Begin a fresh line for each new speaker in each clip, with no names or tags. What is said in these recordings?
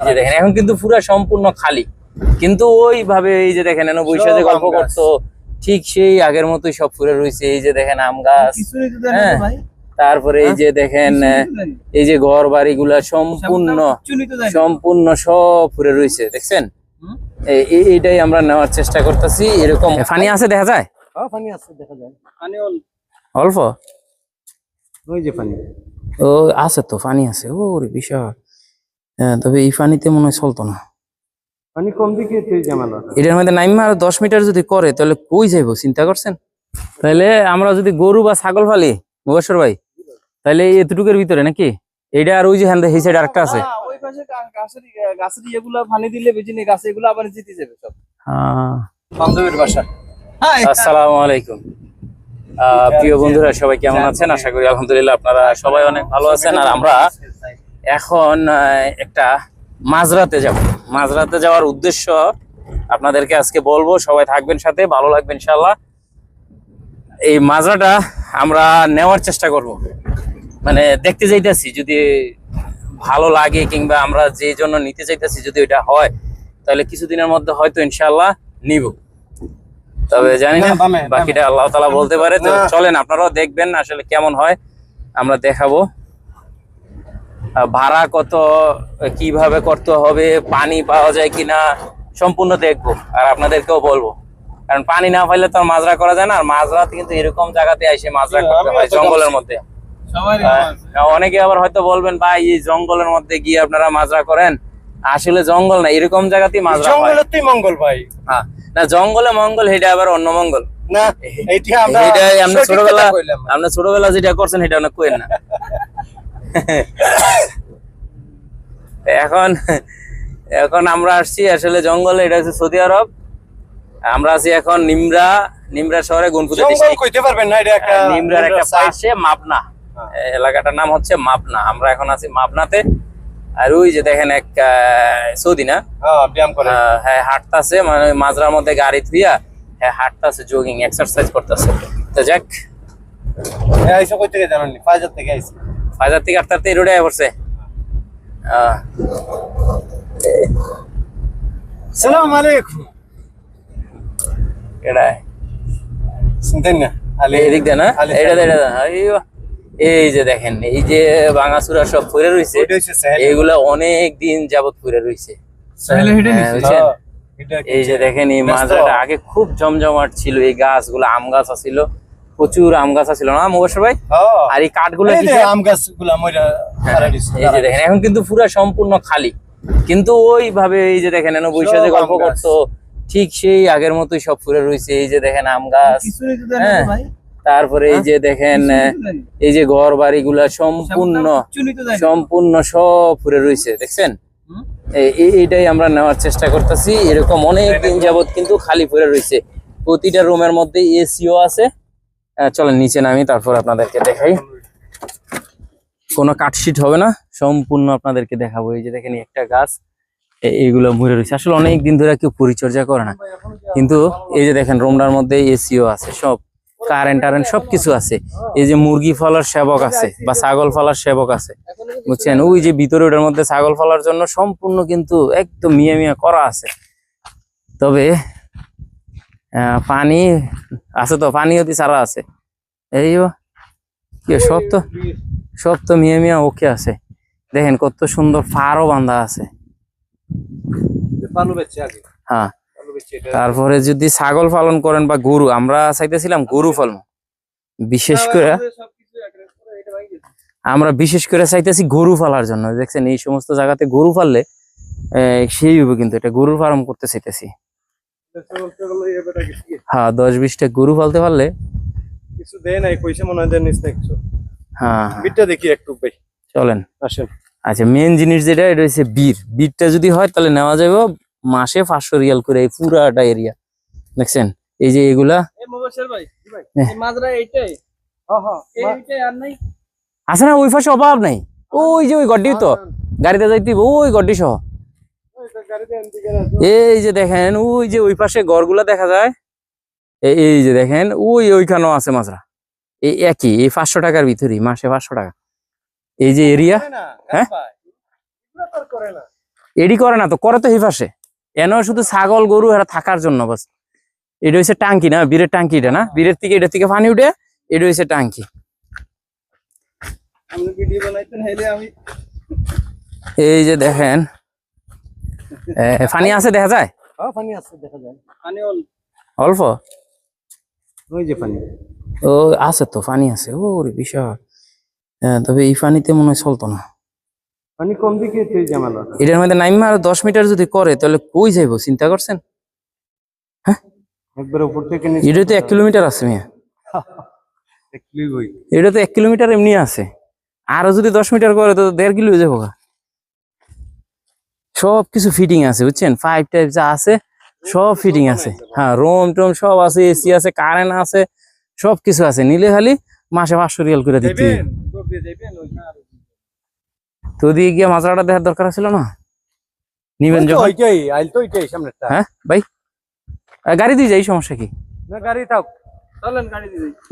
যে দেখেন এখন কিন্তু পুরো সম্পূর্ণ খালি। কিন্তু ওইভাবে এই যে দেখেন এনে বৈশা যে গল্প করতো। ঠিক সেই আগের মতোই সব ফুরে রয়েছে এই যে দেখেন আম গাছ। হ্যাঁ, তারপরে এই যে দেখেন এই যে ঘর
বাড়ি গুলা সম্পূর্ণ
সম্পূর্ণ সব ফুরে রয়েছে দেখছেন? এই- এই- এইটাই আমরা নেওয়ার চেষ্টা করতেছি। এরকম ফানি আছে দেখা যায়?
হ্যাঁ আছে দেখা যায়।
অল্প?
ওই যে পানি
ও আছে তো ফানি আছে। ও রে বিশাল। হ্যাঁ, তবে এই পানিতে মনে হয় চলতো না।
পানি কম দিকে
এটার মধ্যে নাইমা আরও দশ মিটার যদি করে তাহলে কই যাইবো চিন্তা করছেন? তাহলে আমরা যদি গরু বা ছাগল ফালি মুবাসর ভাই তাহলে এতটুকুর ভিতরে নাকি? এটা আর ওই যে হ্যাঁ এই সাইড আরেকটা আছে।
হ্যাঁ, ওই পাশে গা- গাছের গাছের পানি দিলে বেশি নেই গাছে এগুলো আবার জিতে যাবে সব।
হ্যাঁ।
বান্ধবীর বাসা। হ্যাঁ
আসসালামু আলাইকুম। আহ, প্রিয় বন্ধুরা সবাই কেমন আছেন? আশা করি আলহামদুলিল্লাহ আপনারা সবাই অনেক ভালো আছেন। আর আমরা এখন একটা মাঝরাতে যাব। মাঝরাতে যাওয়ার উদ্দেশ্য আপনাদেরকে আজকে বলব সবাই থাকবেন সাথে ভালো লাগবে ইনশাল্লাহ এই মাজরাটা আমরা নেওয়ার চেষ্টা করব। মানে দেখতে যাইতেছি যদি ভালো লাগে কিংবা আমরা যে জন্য নিতে চাইতেছি যদি এটা হয় তাহলে কিছুদিনের মধ্যে হয়তো ইনশাল্লাহ নিব। তবে জানি না। বাকিটা আল্লাহ তালা বলতে পারে। তো চলেন আপনারাও দেখবেন আসলে কেমন হয় আমরা দেখাবো। ভাড়া কত কীভাবে করতে হবে পানি পাওয়া যায় কিনা সম্পূর্ণ দেখব আর আপনাদেরকেও বলব। কারণ পানি না পাইলে তো মাজরা করা যায় না আর মাজরাতে কিন্তু এরকম জায়গাতে এসে মাজরা করতে হয় জঙ্গলের মধ্যে। অনেকে আবার হয়তো বলবেন ভাই এই জঙ্গলের মধ্যে গিয়ে আপনারা মাজরা করেন? আসলে জঙ্গল না এরকম জায়গাতেই মাজরা হয়।
জঙ্গলের মঙ্গল ভাই।
হ্যাঁ। না জঙ্গলে মঙ্গল এটা আবার অন্য মঙ্গল।
না এইটা আমরা
ছোটবেলা আমরা ছোটবেলা যেটা করছেন সেটা অনেক কোয়েন না। এখন এখন আমরা আসছি আসলে জঙ্গলে এটা হচ্ছে সৌদি আরব। আমরা আছি এখন নিমরা নিমরা শহরে গুনপুজা
কইতে পারবেন না এটা একটা
নিমরার একটা পাশে মাপনা
হ্যাঁ।
এলাকাটার নাম হচ্ছে মাপনা আমরা এখন আছি মাপনাতে আর ওই যে দেখেন এক সৌদি না?
হ্যাঁ ব্যায়াম করে।
আহ, হ্যাঁ হাঁটতাছে মানে মাজরার মধ্যে গাড়ি থুইয়া হ্যাঁ হাঁটতাছে জগিং এক্সারসাইজ করতেছে। তো যাক।
হ্যাঁ আইসা কই থেকে জানেন ফাইজার থেকে আইসা
বাজার থেকে আটটাতে এই রোডে পড়ছে।
সালাম আলাইকুম। শুনতেন না?
এদিক দেন এটা এটা এই যে দেখেন এই যে ভাঙাচুরা সব রইছে
ওইটা
এগুলা অনেক দিন যাবত বুঝছেন?
এটা
এই যে দেখেন এই
ব্যস্ত।
আগে খুব জমজমাট ছিল এই গাছগুলো আম গাছ ছিল প্রচুর আম গাছ ছিল না মুবাসর ভাই?
হ্যাঁ
আর এই কাঠগুলো
আম গাছগুলা মইরা হারা দিছে
এই যে দেখেন এখন কিন্তু পুরো সম্পূর্ণ খালি। কিন্তু ওইভাবে এই যে দেখেন এনে বৈশা যে গল্প করতো ঠিক সেই আগের মতোই সব ফুলে রয়েছে এই যে দেখেন আম গাছ। হ্যাঁ, তারপরে এই যে দেখেন এই যে ঘর বাড়িগুলা সম্পূর্ণ
চুনি তো দেন
সম্পূর্ণ সব ফুলে রয়েছে দেখছেন? এই- এই- এইটাই আমরা নেওয়ার চেষ্টা করতেছি। এরকম অনেক দিন যাবত কিন্তু খালি পড়ে রয়েছে প্রতিটা রুমের মধ্যে এসিও আছে। চলেন, নিচে নামি, তারপর আপনাদেরকে দেখাই। কোনো কাটশিট হবে না, সম্পূর্ণ আপনাদেরকে দেখাবো। এই যে দেখেন একটা গাছ এইগুলো মরে রয়েছে। আসলে অনেক দিন ধরে কেউ পরিচর্যা করে না। কিন্তু এই যে দেখেন, রুমটার মধ্যে এসিও আছে, সব কারেন্ট টারেন্ট সবকিছু আছে। এই যে মুরগি ফলার সেবক আছে, বা ছাগল ফলার সেবক আছে, বুঝছেন? ওই যে ভিতরে ওটার মধ্যে ছাগল ফলার জন্য সম্পূর্ণ কিন্তু একদম মিয়া মিয়া করা আছে। তবে পানি আছে তো পানি অতি সারা আছে। এই সব তো সব তো মিয়া মিয়া ওকে আছে। দেখেন কত সুন্দর ফারও বান্ধা আছে। হ্যাঁ। তারপরে যদি ছাগল পালন করেন বা গরু আমরা চাইতেছিলাম গরু পালন। বিশেষ করে আমরা বিশেষ করে চাইতেছি গরু পালার জন্য। দেখছেন এই সমস্ত জায়গাতে গরু পাললে আহ, সেই হবে কিন্তু এটা গরুর ফার্ম করতে চাইতেছি। হ্যাঁ দশ বিশটা গরু পালতে পারলে?
কিছু দেয় নাই কইছে মনে হয় দেন নিস না কিছু
হ্যাঁ হ্যাঁ,
বিটটা দেখি একটু ভাই।
চলেন।
আসেন।
আচ্ছা মেন জিনিস যেটা এটা হচ্ছে বীর। বীরটা যদি হয় তাহলে নেওয়া যাবে মাসে পাঁচশো রিয়াল করে এই পুরাটা এরিয়া দেখছেন? এই যে এগুলা।
এই মোবাইল ভাই জি ভাই?
হ্যাঁ।
এই মাজরা এইটাই? হ্যাঁ হ্যাঁ এইটাই আর নাই?
আছে না ওই পাশে অভাব নাই। ওই যে ওই গড্ডি তো। গাড়িতে যাইতে ওই গড্ডি সহ
ওইটা গাড়িতে আনতে গেলে
এই যে দেখেন ওই যে ওই পাশে ঘরগুলা দেখা যায়। এই যে দেখেন ওই ওইখানেও আছে মাছরা এই একই এই পাঁচশো টাকার ভিতরে মাসে পাঁচশো টাকা। এই যে এরিয়া হ্যাঁ? এডি করে না তো করে তো এই পাশে। এন শুধু ছাগল গরু এরা থাকার জন্য বাস। এটা হচ্ছে টাঙ্কি না বীরের টাঙ্কি এটা না? বীরের থেকে এটা থেকে পানি উঠে এটা হচ্ছে টাঙ্কি। এই যে দেখেন এ, পানি আছে দেখা যায়?
হ্যাঁ পানি আছে দেখা যায়।
অল্প।
ওই যে পানি
ও আছে তো পানি আছে। ও রে বিশাল। হ্যাঁ, তবে এই পানিতে মনে হয় চলতো না।
পানি কম দিকে
এটার মধ্যে নাইমা আর দশ মিটার যদি করে তাহলে কই যাইবো চিন্তা করছেন?
একবার উপর থেকে
এটা তো এক কিলোমিটার আছে মিয়া। এটা তো এক কিলোমিটার এমনি আছে। আরও যদি দশ মিটার করে তো দেড় কিলো হয়ে যাব গা। সব কিছু ফিটিং আছে বুঝছেন? ফাইভ টাইপ যা আছে সব ফিটিং আছে। হ্যাঁ রোম টোম সব আছে এসি আছে কারেন্ট আছে সব কিছু আছে। নিলে খালি মাসে পাঁচশো রিয়াল করে দিতে তো দিয়ে গিয়ে মাছরাটা দেখার দরকার ছিল না? নিবেন হ্যাঁ ভাই। গাড়ি দিয়ে যাই সমস্যা কি?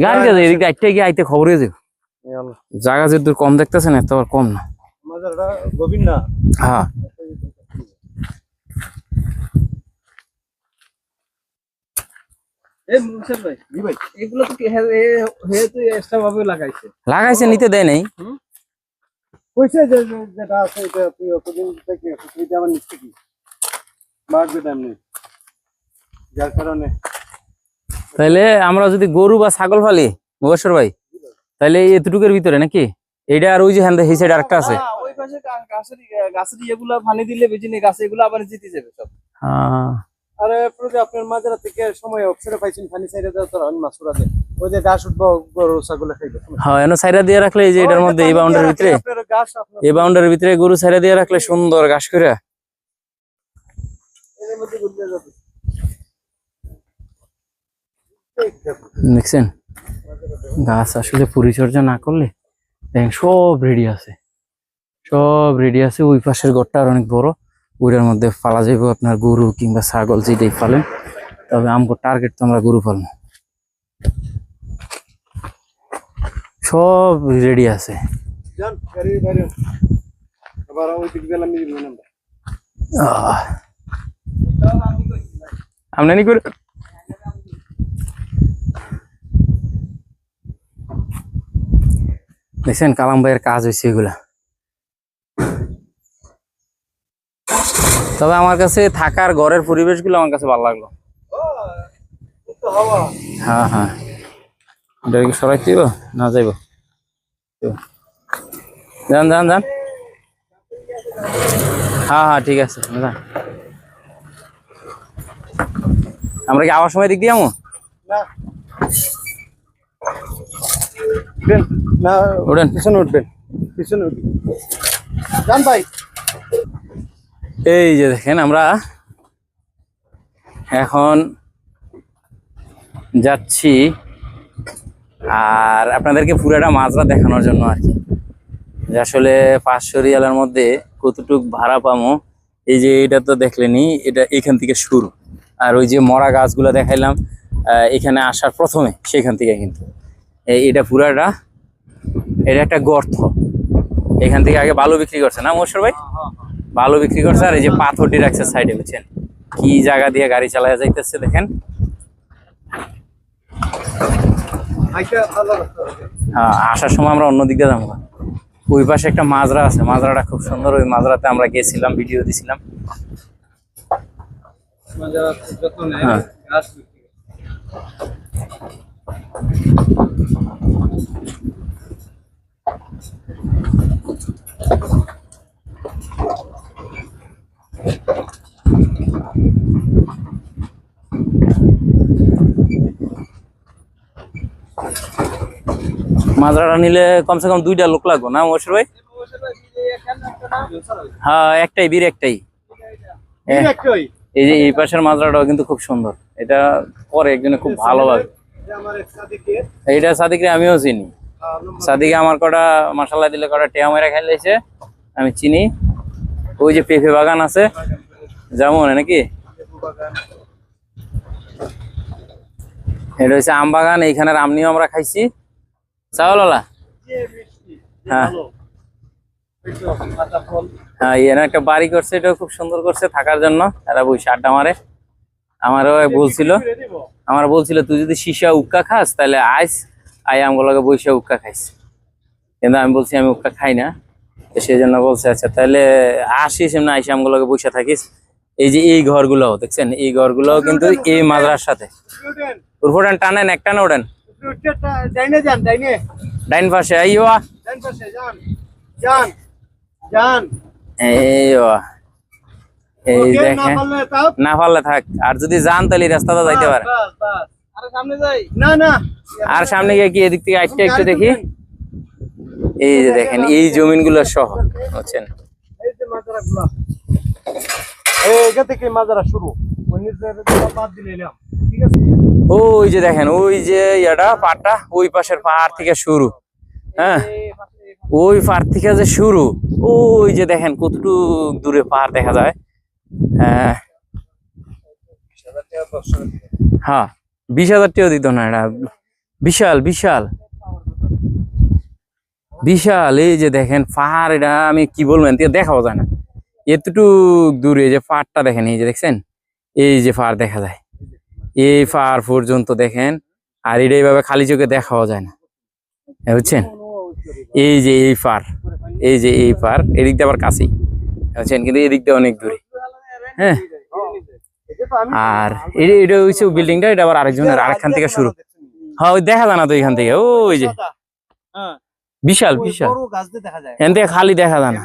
গাড়ি
যাই।
এদিকে গিয়ে আইতে খবর জায়গা যে দূর কম দেখতেছেন এত কম
মাজারটা না?
হ্যাঁ।
লাগাইছে?
লাগাইছে নিতে দেয় নাই।
কইছে যে যে- যেটা আছে এটা তুই অতদিন থেকে তুই আমার নিচ্ছে কি? বাড়বে তেমনি। যার কারণে।
তাহলে আমরা যদি গরু বা ছাগল ফালি মুবাসর ভাই তাহলে এতটুকুর ভিতরে নাকি? এটা আর ওই যে হ্যাঁ এই সাইড আরেকটা আছে।
গা- গাছের গাছের এগুলা পানি দিলে নেই গাছে এগুলো আবার জিতে যাবে সব।
হ্যাঁ।
আরে প্রতি আপনার মাজারা থেকে সময় অপসরে পাইছেন পানি সাইডে দাও তোর মাছ উড়াতে ওই যে ঘাস উঠবো গরু ছাগলে খাইবে।
হ্যাঁ এনে সাইডা দিয়ে রাখলে এই যে এটার মধ্যে এই বাউন্ডারির ভিতরে? এই বাউন্ডারির ভিতরে গরু সাইডা দিয়ে রাখলে সুন্দর ঘাস করে দেখছেন? গাছ আসলে পরিচর্যা না করলে দেখেন সব রেডি আছে। সব রেডি আছে। ওই পাশের ঘরটা আর অনেক বড়। ওইটার মধ্যে পালা যাইব আপনার গরু কিংবা ছাগল যেটাই ফালেন তবে আমগো টার্গেট তো আমরা গরু পালবো। সব রেডি আছে। আমদানি করে দেখছেন কালাম ভাইয়ের কাজ হয়েছে এগুলা। তবে আমার কাছে থাকার ঘরের পরিবেশগুলো আমার কাছে ভালো লাগল। হ্যাঁ হ্যাঁ। এটা কি সরাই দিব? না যাইব। যান যান যান। হ্যাঁ হ্যাঁ ঠিক আছে যান। আমরা কি আবার সময় দিক দিয়ে আমো
না উঠবেন। না
ওঠেন।
পিছনে উঠবেন। পিছনে উঠবেন।
এই যে দেখেন আমরা এখন যাচ্ছি আর আপনাদেরকে পুরাটা মাজরা দেখানোর জন্য আর কি। যে আসলে পাঁচশো রিয়ালের মধ্যে কতটুক ভাড়া পামো, এই যে এটা তো দেখলেনি এটা এখান থেকে শুরু। আর ওই যে মরা গাছগুলো দেখাইলাম এখানে আসার প্রথমে সেখান থেকে কিন্তু। এটা পুরাটা, এটা একটা গর্ত। এখান থেকে আগে বালু বিক্রি করছে না মশর ভাই? বালু বিক্রি করছে আর এই যে পাথরটি রাখছে সাইডে বুঝছেন? কি জায়গা দিয়ে গাড়ি চালায় যাইতেছে দেখেন। হ্যাঁ, আসার সময় আমরা অন্য দিকে যাব ওই পাশে একটা মাজরা আছে মাজরাটা খুব সুন্দর। ওই মাজরাতে আমরা গেছিলাম ভিডিও দিছিলাম। হ্যাঁ। মাজরাটা নিলে কমসে কম দুইটা লোক লাগবো না মশুর ভাই? হ্যাঁ একটাই বীর একটাই।
এই
যে এই পাশের মাজরাটাও কিন্তু খুব সুন্দর। এটা পরে একজনে খুব ভালোভাবে এইটা সাদিকরে আমিও চিনি। সাদিকে আমার কটা মশলা দিলে কটা টেয়া মেরা খাইলেছে আমি চিনি। ওই যে পেঁপে বাগান আছে যেমন নাকি? এটা হচ্ছে আম বাগান এইখানের আম নিয়েও আমরা খাইছি। চাওয়ালা হ্যাঁ। হ্যাঁ এখানে একটা বাড়ি করছে, এটাও খুব সুন্দর করছে থাকার জন্য। এরা বসে আড্ডা মারে। আমারও বলছিল আমার বলছিল তুই যদি সীসা উক্কা খাস, তাহলে আইস। আই আমগুলোকে বসে উক্কা খাইস কিন্তু আমি বলছি আমি উক্কা খাই না। তো সেই জন্য বলছে আচ্ছা তাহলে আসিস এমনি আইসে আমগুলোকে বসে থাকিস। এই যে এই ঘরগুলো দেখছেন? এই ঘরগুলো কিন্তু এই মাদ্রার সাথে। উর্ফোটান টানেন এক টানে ওঠেন।
ডাইনে
পাশে এই
না
দেখেন।
পারলে
না পারলে থাক। আর যদি যান তাহলে রাস্তাটা যাইতে পারে।
আরে সামনে যাই।
না না।
আর সামনে গিয়ে কি এদিক থেকে আইটটা একটু দেখি? এই যে দেখেন এই জমিনগুলো সহ বুঝছেন?
এই যে মাজারাগুলো থেকে মাজারা শুরু। ওই গুলো বাদ দিলে এলাম ঠিক আছে?
ওই যে দেখেন ওই যে ইয়াটা পাটটা ওই পাশের পাহাড় থেকে শুরু। হ্যাঁ? ওই পাহাড় থেকে যে শুরু। ওই যে দেখেন কতটুকু দূরে পাহাড় দেখা যায়। হ্যাঁ। হ্যাঁ। বিশ হাজার টাকা দিত না এটা। বিশাল বিশাল। বিশাল, এই যে দেখেন পাহাড়, এটা আমি কি বলবেন দেখাও যায় না। এতটুক দূরে যে পাহাড়টা দেখেন, এই যে দেখছেন? এই যে পাহাড় দেখা যায়। এই পাহাড় পর্যন্ত দেখেন, আর এটা এইভাবে খালি চোখে দেখাও যায় না। বুঝছেন? এই যে এই পার এই যে এই পার এদিক দিয়ে আবার কাছেই। বুঝছেন? কিন্তু এদিক দিয়ে অনেক দূরে। হ্যাঁ? আর এটা এটা হচ্ছে বিল্ডিংটা এটা আবার আরেকজনের আরেকখান থেকে শুরু। হ্যাঁ ওই দেখা যায় না তো এখান থেকে। ওই যে।
হ্যাঁ।
বিশাল বিশাল।
বড় গাছ দিয়ে দেখা যায়।
এখান থেকে খালি দেখা যায় না।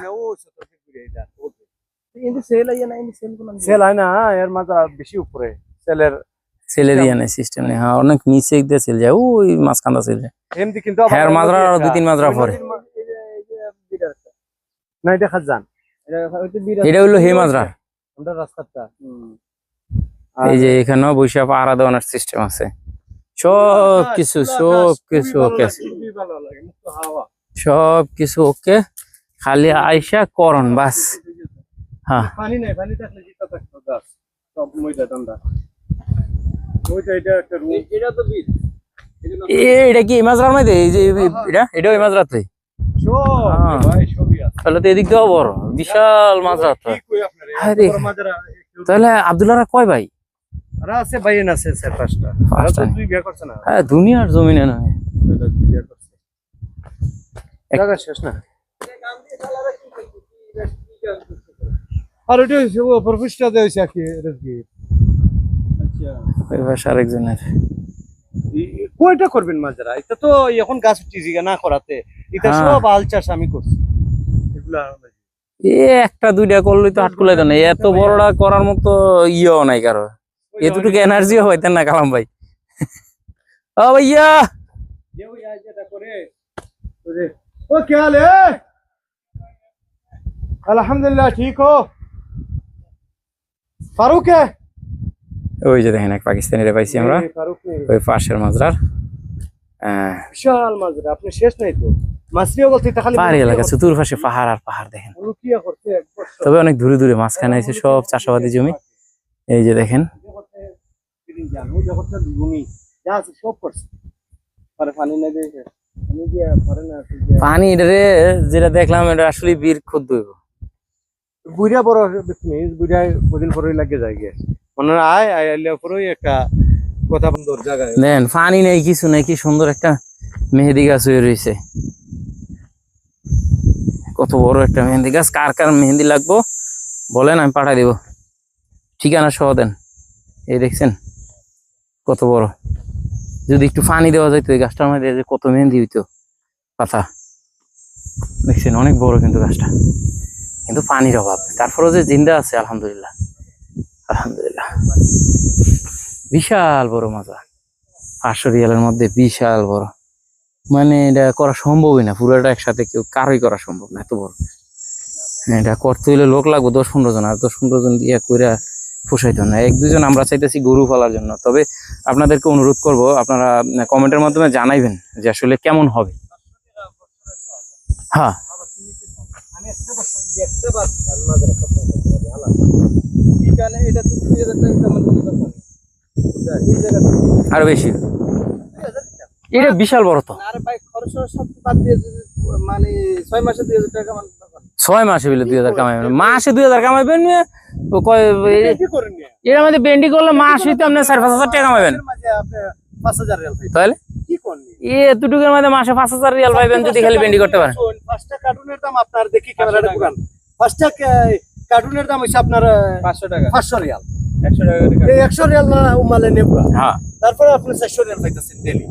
সেল
হয় এর মাত্রা বেশি উপরে। সেলের
নেই সিস্টেম নেই। হ্যাঁ অনেক নিচে দিয়ে যায়। ওই মাঝখানটা যায়। হ্যাঁ, মাজরা আরও দুই তিন মাজরা পরে।
না এটা
এটা হলো হে মাজরা
আমরা রাস্তাটা
এই যে এখানেও বৈশা পাহারা দেওয়ানোর সিস্টেম আছে। সব কিছু সব কিছু ওকে। সব কিছু ওকে। খালি আইসা করন বাস। হ্যাঁ।
পানি নাই পানি থাকলে জিতা থাকতো গাছ সব ময়দা টান্ডা ওইটা এটা একটা রুম
এটা তো বিল
এ, এটা কি মধ্যে? এই যে এটা? এটাও হ্যাঁ।
সবই আছে।
তাহলে তো এদিক দিয়েও বড় বিশাল মাঝরাত তাহলে আব্দুল্লাহরা কয় ভাই?
আর আছে ভাইয়েন আছে স্যার পাঁচটা। আর
পাঁচটা
তো
নেই।
দুই বিয়ে করছে না।
হ্যাঁ দুনিয়ার জমিনে
এটা দুই বিয়ে করছে। জায়গা শেষ না? আর ওটা ও প্রফেসটা দেওয়া আছে কি? রেজগি আচ্ছা।
ওই ভাষা আরেকজনের।
কয়টা করবেন মাজরা? এটা তো এখন গাছ উঠিছি না করাতে। এটা
হ্যাঁ।
সব আল চাষ আমি করছি। এগুলা
এ একটা দুইটা করলেই তো আটকুলাই তো না। এত বড়টা করার মতো ইয়েও নাই কারও। এতটুকু এনার্জিও হইতেন না কালাম ভাই। ও ভাইয়া!
ও কে হাল আলহামদুলিল্লাহ ঠিক হো ফারুক
ওই যে দেখেন এক পাইছি আমরা। ওই পাশের মাজরার
বিশাল মাজরা আপনি শেষ নাই তো?
পাহাড়ি চতুর্পাশে পাহাড় আর পাহাড় দেখেন। তবে অনেক দূরে দূরে মাঝখানে আছে সব চাষাবাদী জমি। এই যে দেখেন
দিন জান ও জগৎটা ভূমি যা আছে সব করছে। আরে পানি নাই দেখে আমি দিয়ে পারে না
পানি এটারে যেটা দেখলাম এটা আসলে বীর খুদ দইব
বুড়া বড় ব্যক্তি বুড়া কদিন পরে লাগে যায় গে মনে হয় আয় আয় আইলে পরেই একটা কথা জায়গায়।
দেন পানি নেই কিছু নেই কি সুন্দর একটা মেহেদি গাছ হয়ে রয়েছে কত বড় একটা মেহেন্দি গাছ কার কার মেহেন্দি লাগবো বলেন আমি পাঠাই দিব। ঠিকানা সহ দেন। এই দেখছেন? কত বড়? যদি একটু পানি দেওয়া যাইতো এই গাছটার মধ্যে যে কত মেহেন্দি হইতো। পাতা। দেখছেন অনেক বড় কিন্তু গাছটা। কিন্তু পানির অভাব। তারপরেও যে জিন্দা আছে আলহামদুলিল্লাহ। আলহামদুলিল্লাহ। বিশাল বড় মাজা পাঁচশো রিয়ালের মধ্যে বিশাল বড়। মানে এটা করা সম্ভবই না। পুরোটা একসাথে কেউ কারোই করা সম্ভব না এত বড়। হ্যাঁ, এটা করতে হইলে লোক লাগবে দশ পনেরো জন। আর দশ পনেরো জন দিয়ে কইরা পোষাইতো না। এক দুজন আমরা চাইতেছি গরু পালার জন্য। তবে আপনাদেরকে অনুরোধ করব, আপনারা কমেন্টের মাধ্যমে জানাইবেন যে আসলে কেমন হবে। হ্যাঁ। আরও বেশি। এটা বিশাল বড় তো।
মানে ছয় মাসে দুই হাজার টাকা
ছয় মাসে বিলে দুই হাজার কামাইবেন? মাসে দুই হাজার কামাইবেন নিয়ে ও কয় এ-
কি করেন নিয়ে?
এর মধ্যে বেন্ডি করলে মাস হইতে আপনি চার পাঁচ হাজার টাকা কামাইবেন। তাহলে?
কি করেন নিয়ে?
এ মধ্যে মাসে পাঁচ হাজার রিয়াল পাইবেন যদি খালি বেন্ডি করতে পারেন।
পাঁচটা কার্টুনের দাম আপনার দেখি ক্যামেরাটা পাঁচটা কার্টুনের দাম হচ্ছে আপনার
পাঁচশো টাকা।
পাঁচশো রিয়াল।
একশো টাকা
একশো রিয়াল না উমালে নেব
হ্যাঁ।
তারপরে আপনি চারশো রিয়াল পাইতেছেন ডেলি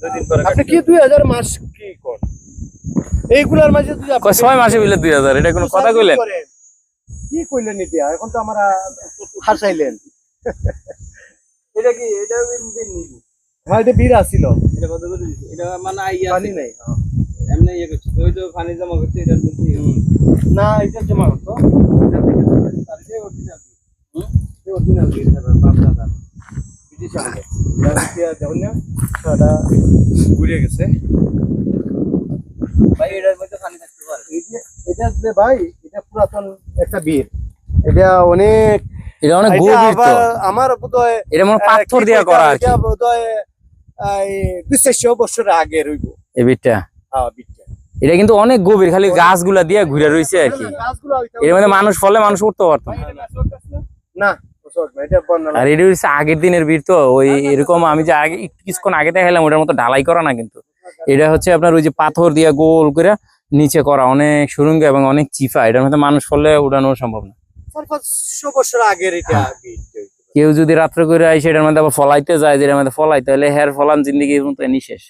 দুই দিন পরে
আপনি কি দুই হাজার মাস কি করেন? এইগুলার মাঝে
ছয় মাসে বিলে দুই হাজার এটা কোনো কথা কইলেন?
কি কইলেন ইতিয়া এখন তো আমরা হাসাইলেন
এটা কি? এটা বিন বিন নিবি।
হ্যাঁ এটা বীর আসিল
এটা কত করে এটা মানে আইয়া
পানি নেই হ্যাঁ।
এমনি ইয়ে করছি। ওই তো পানি জমা করছে এটা
না এটা জমা
এটা? এটা এটা
সাদা ঘুরে গেছে।
ভাই এটার মধ্যে পানি থাকতে পারে।
এটা যে ভাই এটা পুরাতন একটা বীর। এটা অনেক
এটা অনেক গভীর তো।
আবার আমার বোধহয়
এটা মনে পাথর
কি
করা আর কি।
বোধহয় এই বছর আগে রইব।
এই বিটটা
হ্যাঁ
এটা কিন্তু অনেক গভীর খালি গাছগুলা দিয়ে ঘুরে রইছে আর কি। এর মধ্যে মানুষ ফলে মানুষ উঠতে পারতো না।
না? বছর না, এটা বন্যা
আর এটা হচ্ছে আগের দিনের বীর তো ওই এরকম আমি যে আগে কিছুক্ষণ আগে দেখাইলাম ওটার মতো ঢালাই করা না কিন্তু। এটা হচ্ছে আপনার ওই যে পাথর দিয়ে গোল করে নিচে করা অনেক সুরঙ্গ এবং অনেক চিফা। এটার মধ্যে মানুষ ফলে উড়ানো সম্ভব না।
বছর আগের এটা
কেউ যদি রাত্রে করে আইসে এটার মধ্যে আবার ফলাইতে যায় যেটার মধ্যে ফলাইতে হলে হের ফলান জিন্দিগি মতো এনি শেষ।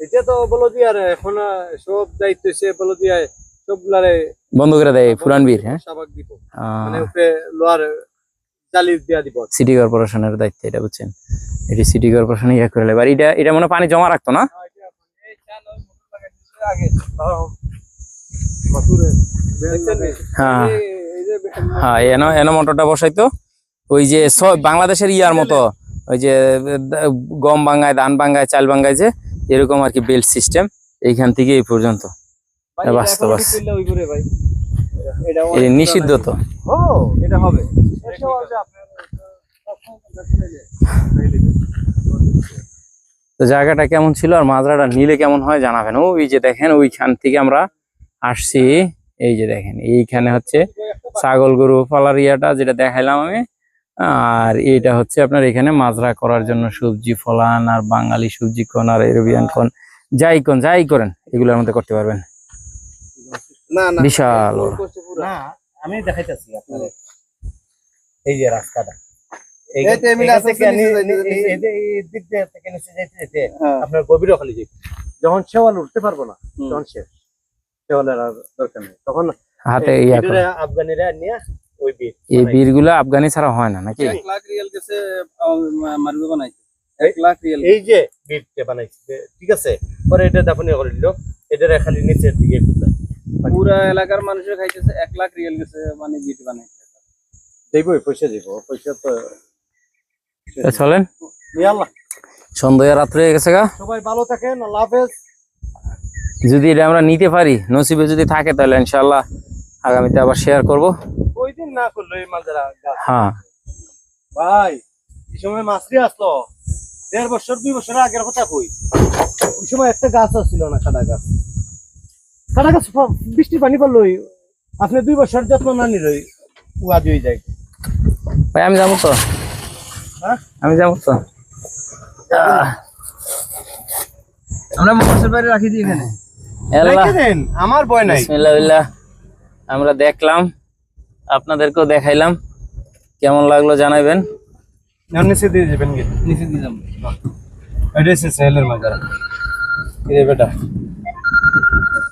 এটা তো বলো দিয়ে আর এখন সব দায়িত্ব সে বলো দিয়ে সবগুলারে
বন্ধ করে দেয় পুরান বীর হ্যাঁ?
সাবাক দিব। মানে উপরে জালি দিয়া দিব।
সিটি কর্পোরেশনের দায়িত্ব এটা বুঝছেন? এটি সিটি কর্পোরেশন ইয়ে করে এবার এটা এটা মনে হয় পানি জমা রাখতো না
এই চান ওই মোটর লাগাইছে আগে দেখছেন নি?
হ্যাঁ।
এই- এই যে
হ্যাঁ এনো এনো মোটরটা বসাইতো ওই যে বাংলাদেশের ইয়ার মতো। ওই যে গম বাঙ্গায় ধান বাঙ্গায় চাল বাঙ্গায় যে এরকম আর কি বেল্ট সিস্টেম এইখান থেকে এই পর্যন্ত। বাস্তব নিষিদ্ধ তো।
এটা হবে।
আপনার
তো জায়গাটা কেমন ছিল আর মাজরাটা নিলে কেমন হয় জানাবেন। ওই যে দেখেন ওইখান থেকে আমরা আসছি। এই যে দেখেন এইখানে হচ্ছে ছাগল গরু পালার ইয়াটা যেটা দেখাইলাম আমি। আর এটা হচ্ছে আপনার এখানে মাজরা করার জন্য সবজি ফলান আর বাঙালি সবজি কোন আর এরবিয়ান কোন যাই কোন যাই করেন এগুলোর মধ্যে করতে পারবেন। বিশাল
আমি দেখাইতেছি আপনার এই যে রাস্তাটা। আপনার গভীর খালি যাবে যখন শেওয়াল উঠতে পারব না তখন শেষ। শেওয়ালের আর দরকার নেই। তখন
হাতে
আফগানিরা নিয়ে ওই বীর
এই বীরগুলা আফগানি ছাড়া হয় না নাকি?
এক লাখ রিয়াল গেছে মারবে বানাইছে। এক লাখ রিয়াল
এই যে বীরটা বানাইছে ঠিক আছে? পরে এটা দাফনি করে দিল এটা খালি নিচের দিকে ঘুরলায়
পুরা এলাকার মানুষের খাইতেছে এক লাখ রিয়াল গেছে মানে বিট বানাইছে।
দেবই পয়সা দিব। পয়সা তো
চলেন। সন্ধ্যা রাত্রে হয়ে গেছে গা।
সবাই ভালো থাকেন আল্লাহ হাফেজ।
যদি এটা আমরা নিতে পারি নসিবে যদি থাকে তাহলে ইনশাল্লাহ আগামীতে আবার শেয়ার করব।
ওই দিন না করল এই মাঝেরা
হ্যাঁ।
ভাই এই সময় মাছরি আসলো। দেড় বছর দুই বছর আগের কথা কই। ওই সময় একটা গাছ আসছিল না কাটা গাছ। প- পানি পড়লোই আপনি দুই বছর যত্ন না নিলই হয়ে যায়।
ভাই আমি যাব তো? আমি যাব তো।
আমরা মোটরসাইকেল বাইরে রাখি দিই এখানে।
আল্লাহ
রেখে দেন আমার ভয় নাই।
বিসমিল্লাহ আমরা দেখলাম আপনাদেরকেও দেখাইলাম। কেমন লাগল জানাবেন
নিচে দিয়ে যাবেন
নিচে
এটা এসে সেলের মাঝারা বেটা।